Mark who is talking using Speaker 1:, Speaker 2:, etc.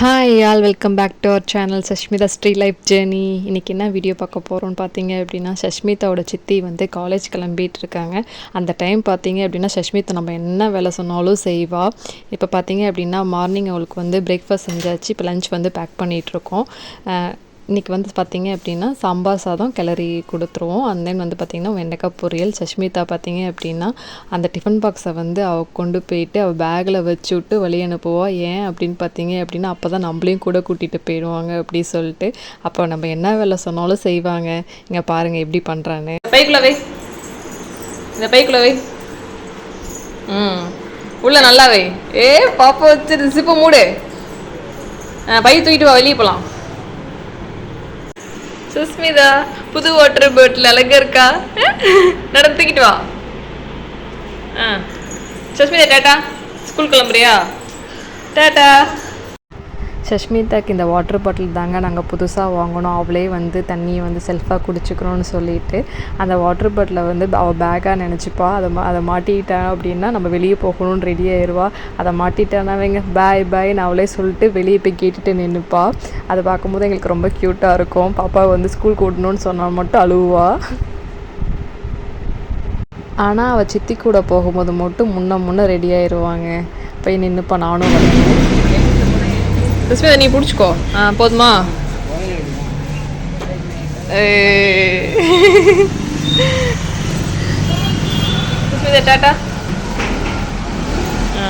Speaker 1: Hi all welcome back to our channel Sashmitha Sree life journey இன்றைக்கி என்ன video பார்க்க போகிறோம்னு பார்த்தீங்க அப்படின்னா சஷ்மிதாவோட சித்தி வந்து காலேஜ் கிளம்பிட்டு இருக்காங்க. அந்த டைம் பார்த்தீங்க அப்படின்னா சஷ்மிதா நம்ம என்ன வேலை சொன்னாலும் செய்வா. இப்போ பார்த்தீங்க அப்படின்னா மார்னிங் அவளுக்கு வந்து பிரேக்ஃபாஸ்ட் செஞ்சாச்சு. இப்போ லஞ்ச் வந்து பேக் பண்ணிகிட்ருக்கோம் இன்றைக்கி வந்து பார்த்தீங்க அப்படின்னா சாம்பார் சாதம் கிளறி கொடுத்துருவோம். அண்ட் தென் வந்து பார்த்திங்கன்னா வெண்டைக்காய் பொரியல் சஷ்மிதா பார்த்தீங்க அப்படின்னா அந்த டிஃபன் பாக்ஸை வந்து அவள் கொண்டு போயிட்டு அவள் பேக்கில் வச்சு விட்டு வழி அனுப்புவா. ஏன் அப்படின்னு பார்த்தீங்க அப்படின்னா அப்போ தான் நம்மளையும் கூட கூட்டிகிட்டு போயிடுவாங்க அப்படி சொல்லிட்டு. அப்போ நம்ம என்ன வேலை சொன்னாலும் செய்வாங்க. இங்கே பாருங்கள் எப்படி பண்ணுறான்னு
Speaker 2: பைக்குள்ளவை இந்த பைக்குள்ளவை ம். உள்ள நல்லாவே ஏ பாப்பா வச்சு சிப்ப மூடு. பை தூக்கிட்டு வா வெளியே போகலாம் சுஸ்மிதா புது வாட்டர் பாட்டில் அழகாக இருக்கா? நடந்துக்கிட்டு வா. ஆ. சுஸ்மிதா டாட்டா ஸ்கூல் கிளம்புறியா? டாட்டா
Speaker 1: சஷ்மிதாக்கு இந்த வாட்டர் பாட்டில் தாங்க நாங்கள் புதுசாக வாங்கினோம். அவளே வந்து தண்ணியை வந்து செல்ஃபாக குடிச்சுக்கணும்னு சொல்லிட்டு அந்த வாட்டர் பாட்டிலை வந்து அவள் பேக்காக நினச்சிப்பா. அதை மா அதை மாட்டிக்கிட்டா அப்படின்னா நம்ம வெளியே போகணும்னு ரெடி ஆயிடுவா அதை மாட்டிட்டானாவேங்க பாய் பாய்னு அவளே சொல்லிட்டு வெளியே போய் கேட்டுட்டு நின்றுப்பா அதை பார்க்கும்போது எங்களுக்கு ரொம்ப க்யூட்டாக இருக்கும். பாப்பா வந்து ஸ்கூல் கூட்டணும்னு சொன்னால் மட்டும் அழுவா. ஆனால் அவள் சித்தி கூட போகும்போது மட்டும் முன்ன முன்னே ரெடி ஆயிடுவாங்க போய் நின்றுப்பா நானும் வரேன்.
Speaker 2: சுஸ்மிதா நீ பிடிச்சிக்கோ ஆ போதுமா ஏய். சுஸ்மிதா டாட்டா ஆ.